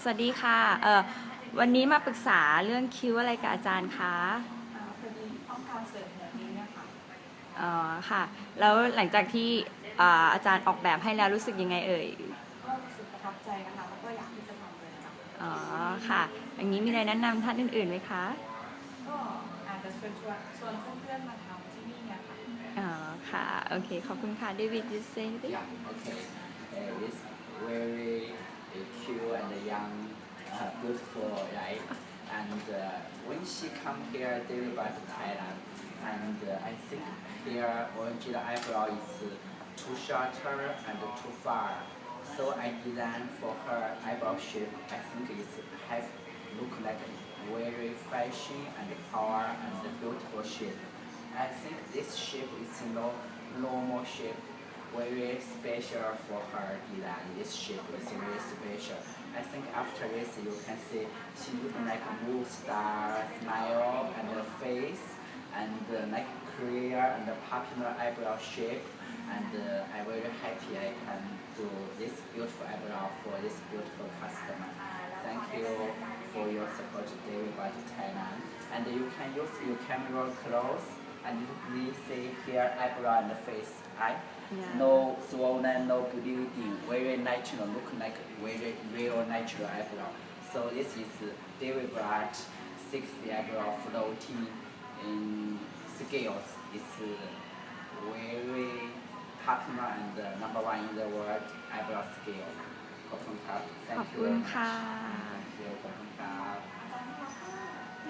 สวัสดีค่ะเอ่อวันนี้มาปรึกษาเรื่องคิ้วอะไรกับอาจารย์คะอ่าพอดีต้องการเสริมหัวนิ้วเนี่ยค่ะอ๋อค่ะ แล้วหลังจากที่อ่าอาจารย์ออกแบบให้แล้วรู้สึกยังไงเอ่ยก็รู้สึกประทับใจนะคะแล้วก็อยากที่จะทำเลยค่ะอ๋อค่ะ อย่างนี้มีอะไรแนะนำท่านอื่นๆไหมคะก็อาจจะชวนชวนชวนเพื่อนๆมาทำที่นี่เนี่ยค่ะอ๋อค่ะโอเคขอบคุณค่ะ David you say anything? Yeah, okay. Uh, it's very uh, cute and young, uh, beautiful, right? And uh, when she come here, David back Thailand, and uh, I think here original eyebrow is uh, too shorter and too far. So I designed for her eyebrow shape. I think it's have look like very fashion and power and beautiful shape. I think this shape is no normal shape, very special for her design. This shape is very special. I think after this you can see she look like a moon star, smile and the face, and uh, like clear and popular eyebrow shape. And uh, I'm very happy I can do this beautiful eyebrow for this beautiful customer. Thank you for your support David Budget Thailand. And you can use your camera close and you really see here eyebrow and face. Yeah. No swollen, no bleeding, very natural, look like very real natural eyebrow. So this is David Bright, sixty eyebrow floating in scales. It's uh, very popular and uh, number one in the world eyebrow scale. Thank you. Thank you. Thank you.